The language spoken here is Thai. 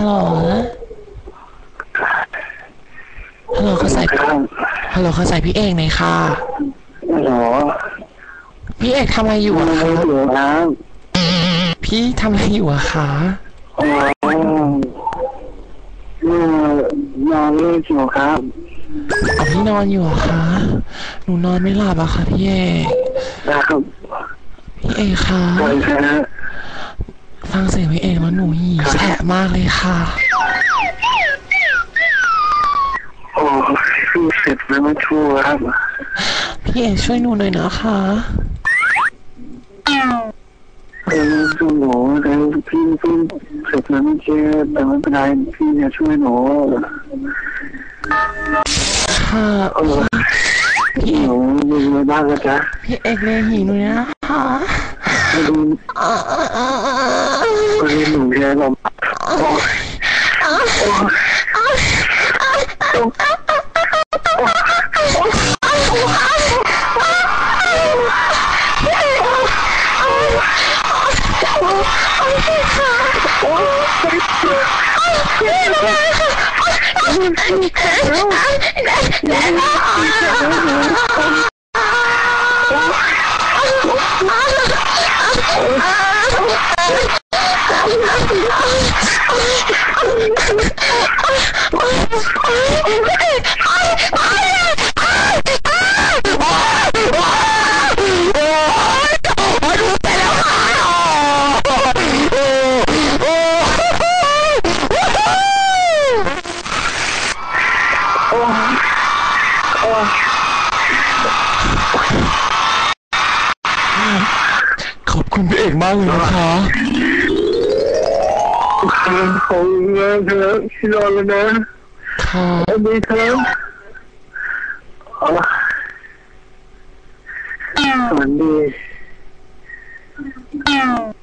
ฮัลโหลฮัลโหลเขาใส่ครับฮัลโหลเขาใส่พี่เอกหน่อยค่ะฮัลโหลพี่เอกทำอะไรอยู่อะฮัคะลโหลครับพี่ทำอะไรอยู่อะคะอ๋อเมื่อนอนเล่นอยู่ครับอ๋อพี่นอนอยู่อะคะหนูนอนไม่หลับอะค่ะพี่เอกนะครับพี่เอกคะปล่อยนะฟังเสียงพี่เอกแล้วหนูหี่ แฉะมากเลยค่ะ โอ้พี่เสร็จแล้วไม่ทั่วครับพี่เอกช่วยหนูหน่อยนะคะเป็นช่วยหนูแต่พี่พี่เสร็จแล้วไม่เจอแต่ไม่เป็นไรพี่จะช่วยหนูค่ะเออพี่หนูมีอะไรบ้างนะจ๊ะพี่เอกเลยหีหนูนะคะ ไขอบคุณพี่เอกมากเลยนะคะ Oh my God.